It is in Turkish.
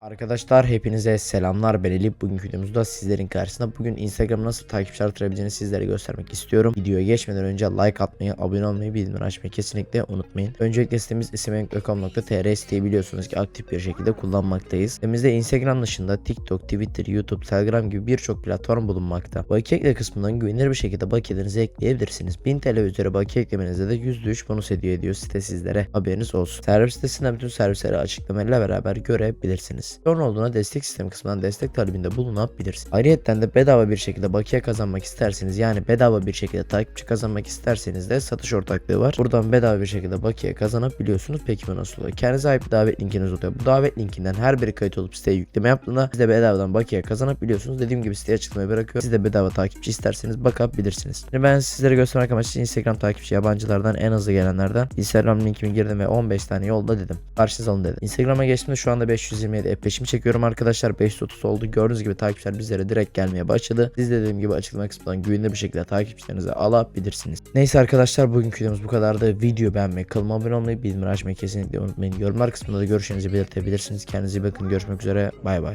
Arkadaşlar hepinize selamlar ben Elif. Bugünkü videomuzda sizlerin karşısında bugün Instagram'ı nasıl takipçi artırabileceğini sizlere göstermek istiyorum. Videoya geçmeden önce like atmayı, abone olmayı, bildirimleri açmayı kesinlikle unutmayın. Öncelikle sitemiz isimyenk.com.tr siteyi biliyorsunuz ki aktif bir şekilde kullanmaktayız. Sitemizde Instagram dışında TikTok, Twitter, YouTube, Telegram gibi birçok platform bulunmakta. Bakiye ekle kısmından güvenilir bir şekilde bakiyelerinizi ekleyebilirsiniz. 1000 TL üzeri bakiye eklemenizde de %3 bonus hediye ediyor site sizlere. Haberiniz olsun. Servis sitesinden bütün servisleri açıklamalarıyla beraber görebilirsiniz. Sorun olduğuna destek sistemi kısmından destek talebinde bulunabilirsiniz. Ayrıca de bedava bir şekilde bakiye kazanmak isterseniz yani bedava bir şekilde takipçi kazanmak isterseniz de satış ortaklığı var. Buradan bedava bir şekilde bakiye kazanabiliyorsunuz. Peki bu nasıl oluyor? Kendinize ait bir davet linkiniz oluyor. Bu davet linkinden her biri kayıt olup siteye yükleme yaptığında siz de bedavadan bakiye kazanabiliyorsunuz. Dediğim gibi siteye açıklamayı bırakıyorum. Siz de bedava takipçi isterseniz bakabilirsiniz. Şimdi ben sizlere göstermek amaçlı Instagram takipçi yabancılardan en hızlı gelenlerden Instagram linkimi girdim ve 15 tane yolda dedim. Karşınıza alın dedim. Instagram'a geçtiğimde şu anda 527 F5'imi çekiyorum arkadaşlar. 530 oldu. Gördüğünüz gibi takipçiler bizlere direkt gelmeye başladı. Siz de dediğim gibi açıklama kısmından güvenilir bir şekilde takipçilerinizi alabilirsiniz. Neyse arkadaşlar bugünkü videomuz bu kadardı. Video beğenmeyi, kanalıma abone olmayı, bildirimleri açmayı kesinlikle unutmayın. Yorumlar kısmında da görüşlerinizi belirtebilirsiniz. Kendinize iyi bakın. Görüşmek üzere. Bay bay.